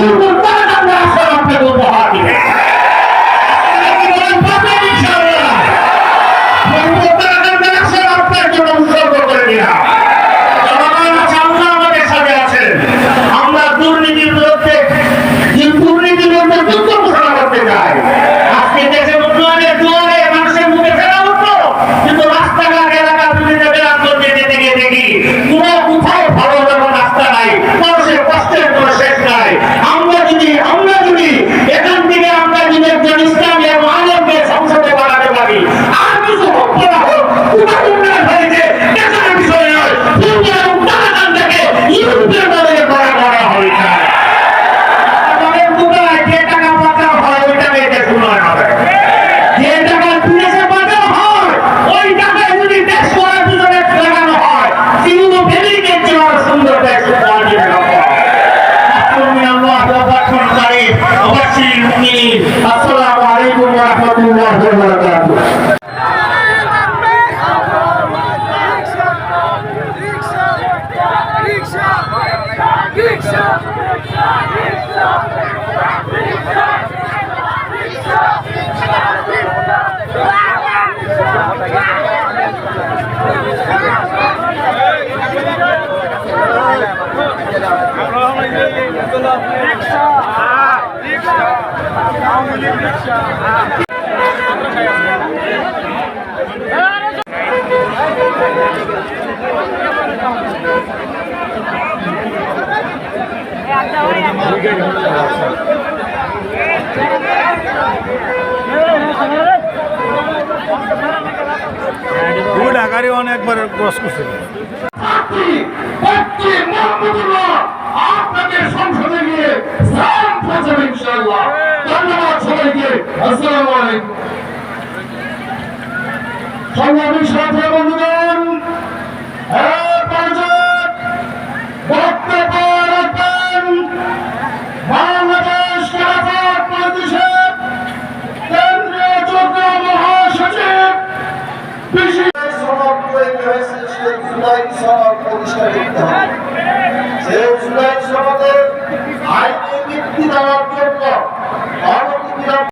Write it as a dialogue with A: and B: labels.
A: Thank you.
B: ঢাকারই অনেকবার cross করছে।
C: ইনশাআল্লাহ ধন্যবাদ সবাইকে আসসালামু আলাইকুম সংগ্রামী সাথে বন্ধুগণ বক্তব্য রাখবেন বাংলাদেশ খেলাফত প্রদেশের কেন্দ্রীয় যোগ্য মহাসচিব বিশেষ সমাপ্ত হয়েছে শেখ জুলাই সভার প্রতিষ্ঠা করতে হবে